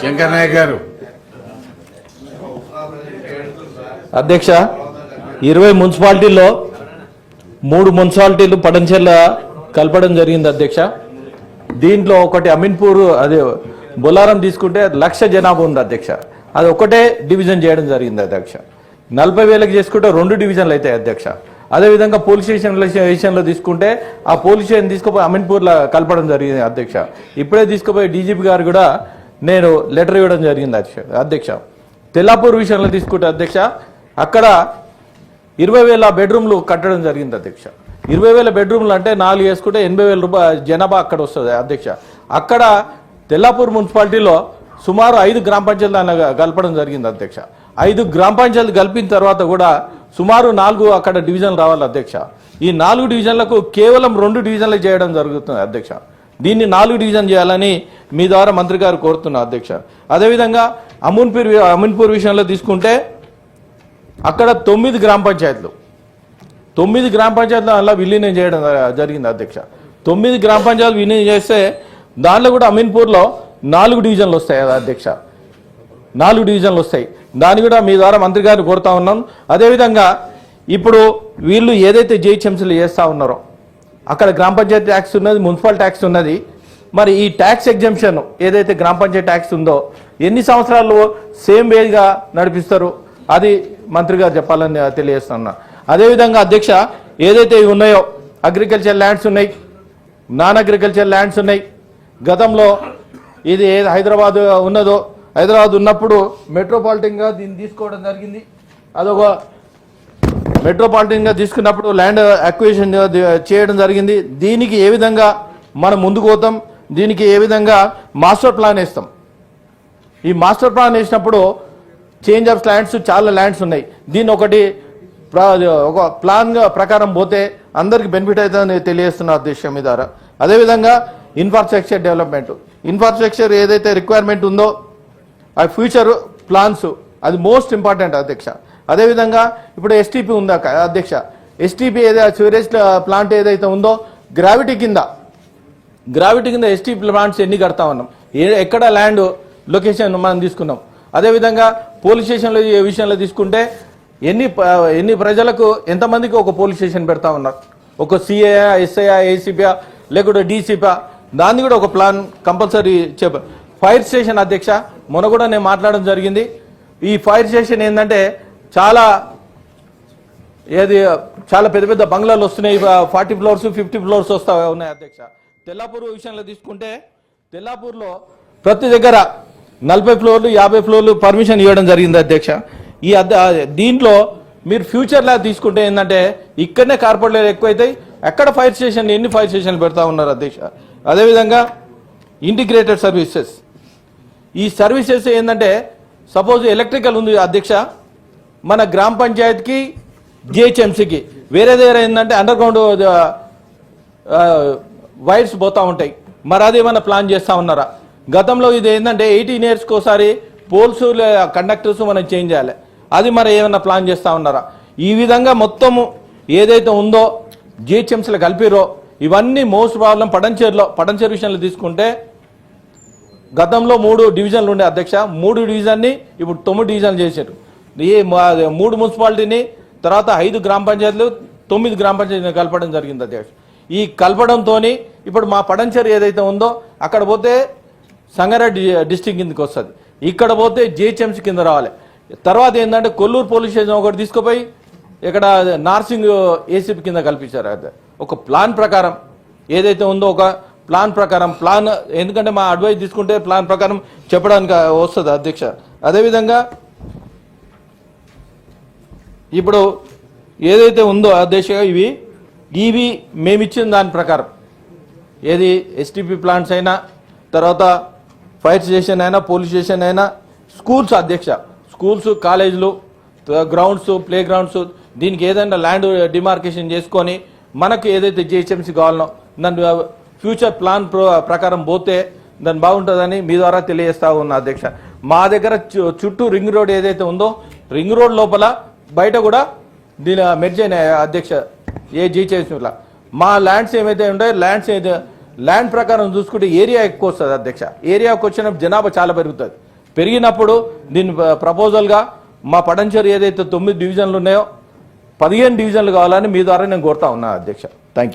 శంకర్ గారు. అధ్యక్ష ఇరవై మున్సిపాలిటీల్లో మూడు మున్సిపాలిటీలు పడంచెల్ల కలపడం జరిగింది అధ్యక్ష. దీంట్లో ఒకటి అమీన్పూర్ అదే బొలారం తీసుకుంటే లక్ష జనాభా ఉంది అధ్యక్ష. అది ఒకటే డివిజన్ చేయడం జరిగింది అధ్యక్ష. నలభై వేలకు చేసుకుంటే రెండు డివిజన్లు అవుతాయి అధ్యక్ష. అదేవిధంగా పోలీస్ స్టేషన్ విషయంలో తీసుకుంటే ఆ పోలీస్ స్టేషన్ తీసుకుపోయి అమీన్పూర్లో కలపడం జరిగింది అధ్యక్ష. ఇప్పుడే తీసుకుపోయి డీజీపీ గారు కూడా నేను లెటర్ ఇవ్వడం జరిగింది అధ్యక్ష అధ్యక్ష. తెల్లాపూర్ విషయంలో తీసుకుంటే అధ్యక్ష అక్కడ ఇరవై వేల బెడ్రూమ్లు కట్టడం జరిగింది అధ్యక్ష. ఇరవై వేల బెడ్రూమ్లు అంటే నాలుగు వేసుకుంటే ఎనభై వేల రూపాయలు జనాభా అక్కడ వస్తుంది అధ్యక్ష. అక్కడ తెల్లాపూర్ మున్సిపాలిటీలో సుమారు ఐదు గ్రామ పంచాయతీలు కలపడం జరిగింది అధ్యక్ష. ఐదు గ్రామ పంచాయతీలు కలిపిన తర్వాత కూడా సుమారు నాలుగు అక్కడ డివిజన్లు రావాలి అధ్యక్ష. ఈ నాలుగు డివిజన్లకు కేవలం రెండు డివిజన్లు చేయడం జరుగుతుంది అధ్యక్ష. దీన్ని నాలుగు డివిజన్ చేయాలని మీ ద్వారా మంత్రి గారు కోరుతున్నా అధ్యక్ష. అదేవిధంగా అమూన్పూర్ అమీన్పూర్ విషయంలో తీసుకుంటే అక్కడ తొమ్మిది గ్రామ పంచాయతీలు. తొమ్మిది గ్రామ పంచాయతీలు అలా విలీనం చేయడం జరిగింది అధ్యక్ష. తొమ్మిది గ్రామ పంచాయతీలు విలీనం చేస్తే దానిలో కూడా అమీన్పూర్లో నాలుగు డివిజన్లు వస్తాయి కదా అధ్యక్ష. నాలుగు డివిజన్లు వస్తాయి. దాన్ని కూడా మీ ద్వారా మంత్రి గారిని కోరుతా ఉన్నాం. అదేవిధంగా ఇప్పుడు వీళ్ళు ఏదైతే జేహెచ్ఎంసీలు చేస్తూ ఉన్నారో అక్కడ గ్రామ పంచాయతీ ట్యాక్స్ ఉన్నది మున్సిపల్ ట్యాక్స్ ఉన్నది. మరి ఈ ట్యాక్స్ ఎగ్జంప్షన్ ఏదైతే గ్రామ పంచాయతీ ట్యాక్స్ ఉందో ఎన్ని సంవత్సరాలు సేమ్ వేగా నడిపిస్తారు? అది మంత్రి గారు చెప్పాలని తెలియజేస్తున్నా. అదేవిధంగా అధ్యక్ష ఏదైతే ఉన్నాయో అగ్రికల్చర్ ల్యాండ్స్ ఉన్నాయి నాన్ అగ్రికల్చర్ ల్యాండ్స్ ఉన్నాయి. గతంలో ఇది ఏది హైదరాబాద్ ఉన్నదో హైదరాబాద్ ఉన్నప్పుడు మెట్రోపాలిటన్గా దీన్ని తీసుకోవడం జరిగింది. అదొక మెట్రోపాలిటన్గా తీసుకున్నప్పుడు ల్యాండ్ అక్విజిషన్ చేయడం జరిగింది. దీనికి ఏ విధంగా మనం ముందుకు పోతాం? దీనికి ఏ విధంగా మాస్టర్ ప్లాన్ వేస్తాం? ఈ మాస్టర్ ప్లాన్ వేసినప్పుడు చేంజ్ ఆఫ్ ల్యాండ్స్ చాలా ల్యాండ్స్ ఉన్నాయి. దీన్ని ఒకటి ఒక ప్లాన్గా ప్రకారం పోతే అందరికి బెనిఫిట్ అవుతుందని తెలియజేస్తున్న ఉద్దేశం మీ ద్వారా. అదేవిధంగా ఇన్ఫ్రాస్ట్రక్చర్ డెవలప్మెంట్ ఇన్ఫ్రాస్ట్రక్చర్ ఏదైతే రిక్వైర్మెంట్ ఉందో ఆ ఫ్యూచర్ ప్లాన్స్ అది మోస్ట్ ఇంపార్టెంట్ అధ్యక్ష. అదేవిధంగా ఇప్పుడు ఎస్టీపీ ఉందా అధ్యక్ష. ఎస్టీపీ ఏదైతే సివరేజ్ ప్లాంట్ ఏదైతే ఉందో గ్రావిటీ కింద. గ్రావిటీ కింద ఎస్టీపీ ప్లాంట్స్ ఎన్ని కడతా ఉన్నాం? ఏ ఎక్కడ ల్యాండ్ లొకేషన్ మనం తీసుకున్నాం? అదేవిధంగా పోలీస్ స్టేషన్లో ఏ విషయంలో తీసుకుంటే ఎన్ని uh, ఎన్ని ప్రజలకు ఎంతమందికి ఒక పోలీస్ స్టేషన్ పెడతా ఉన్నారు? ఒక సిఏ ఎస్ఐఆ ఏసీపీఆ లేకుంటే డీసీపీ దాన్ని కూడా ఒక ప్లాన్ కంపల్సరీ చెప్ప ఫైర్ స్టేషన్ అధ్యక్ష మొన్న కూడా నేను మాట్లాడడం జరిగింది. ఈ ఫైర్ స్టేషన్ ఏంటంటే చాలా ఏది చాలా పెద్ద పెద్ద బంగ్లాలు వస్తున్నాయి. ఫార్టీ ఫ్లోర్స్ ఫిఫ్టీ ఫ్లోర్స్ వస్తా ఉన్నాయి అధ్యక్ష. తెల్లాపూర్ విషయంలో తీసుకుంటే తెల్లాపూర్లో ప్రతి దగ్గర నలభై ఫ్లోర్లు యాభై ఫ్లోర్లు పర్మిషన్ ఇవ్వడం జరిగింది అధ్యక్ష. ఈ దీంట్లో మీరు ఫ్యూచర్లో తీసుకుంటే ఏంటంటే ఇక్కడనే కార్పొరేట్లు ఎక్కువైతాయి. ఎక్కడ ఫైర్ స్టేషన్ ఎన్ని ఫైర్ స్టేషన్లు పెడతా ఉన్నారు అధ్యక్ష? అదేవిధంగా ఇంటిగ్రేటెడ్ సర్వీసెస్. ఈ సర్వీసెస్ ఏంటంటే సపోజ్ ఎలక్ట్రికల్ ఉంది అధ్యక్ష మన గ్రామ పంచాయత్కి జిహెచ్ఎంసీకి. వేరే దగ్గర ఏంటంటే అండర్ గ్రౌండ్ వైర్స్ పోతూ ఉంటాయి. మరి అది ఏమైనా ప్లాన్ చేస్తా ఉన్నారా? గతంలో ఇది ఏంటంటే ఎయిటీన్ ఇయర్స్కి ఒకసారి పోల్స్ కండక్టర్స్ మనం చేంజ్ చేయాలి. అది మరి ఏమైనా ప్లాన్ చేస్తా ఉన్నారా? ఈ విధంగా మొత్తము ఏదైతే ఉందో జిహెచ్ఎంసీలు కలిపిరో ఇవన్నీ మోస్ట్ ప్రాబ్లం పడంచేరులో పడంచేరు విషయంలో తీసుకుంటే గతంలో మూడు డివిజన్లు ఉండే అధ్యక్ష మూడు డివిజన్ని ఇప్పుడు తొమ్మిది డివిజన్లు చేశారు. ఈ మా- మూడు మున్సిపాలిటీని తర్వాత ఐదు గ్రామ పంచాయతీలు తొమ్మిది గ్రామ పంచాయతీని కలపడం జరిగింది అధ్యక్ష. ఈ కలపడంతో ఇప్పుడు మా పడంచేరు ఏదైతే ఉందో అక్కడ పోతే సంగారెడ్డి డిస్టిక్ కిందకి వస్తుంది. ఇక్కడ పోతే జిహెచ్ఎంసీ కింద రావాలి. తర్వాత ఏంటంటే కొల్లూరు పోలీస్ స్టేషన్ ఒకటి తీసుకుపోయి ఇక్కడ నార్సింగ్ ఏసీపీ కింద కల్పించారు. అది ఒక ప్లాన్ ప్రకారం ఏదైతే ఉందో ఒక ప్లాన్ ప్రకారం ప్లాన్ ఎందుకంటే మా అడ్వైజ్ తీసుకుంటే ప్లాన్ ప్రకారం చెప్పడానికి వస్తుంది అధ్యక్ష. అదేవిధంగా ఇప్పుడు ఏదైతే ఉందో అధ్యక్ష ఇవి ఇవి మేమిచ్చిన దాని ప్రకారం. ఏది ఎస్టీపీ ప్లాంట్స్ అయినా తర్వాత ఫైర్ స్టేషన్ అయినా పోలీస్ స్టేషన్ అయినా స్కూల్స్ అధ్యక్ష. స్కూల్స్ కాలేజీలు గ్రౌండ్స్ ప్లే గ్రౌండ్స్ దీనికి ఏదైనా ల్యాండ్ డిమార్కేషన్ చేసుకొని మనకు ఏదైతే జిహెచ్ఎంసీ కావాలనో దాన్ని ఫ్యూచర్ ప్లాన్ ప్రకారం పోతే దాని బాగుంటుందని మీ ద్వారా తెలియజేస్తా ఉన్నా అధ్యక్ష. మా దగ్గర చు- చుట్టూ రింగ్ రోడ్ ఏదైతే ఉందో రింగ్ రోడ్ లోపల బయట కూడా దీని మెర్జ్ అయిన అధ్యక్ష ఏ జిహెచ్ఎంసీలా మా ల్యాండ్స్ ఏమైతే ఉంటాయో ల్యాండ్స్ అయితే ల్యాండ్ ప్రకారం చూసుకుంటే ఏరియా ఎక్కువ వస్తుంది అధ్యక్ష. ఏరియాకి వచ్చినప్పుడు జనాభా చాలా పెరుగుతుంది. పెరిగినప్పుడు దీని ప్రపోజల్గా మా పడంచేరు ఏదైతే తొమ్మిది డివిజన్లు ఉన్నాయో పదిహేను డివిజన్లు కావాలని మీ ద్వారా నేను కోరుతా ఉన్నా అధ్యక్ష.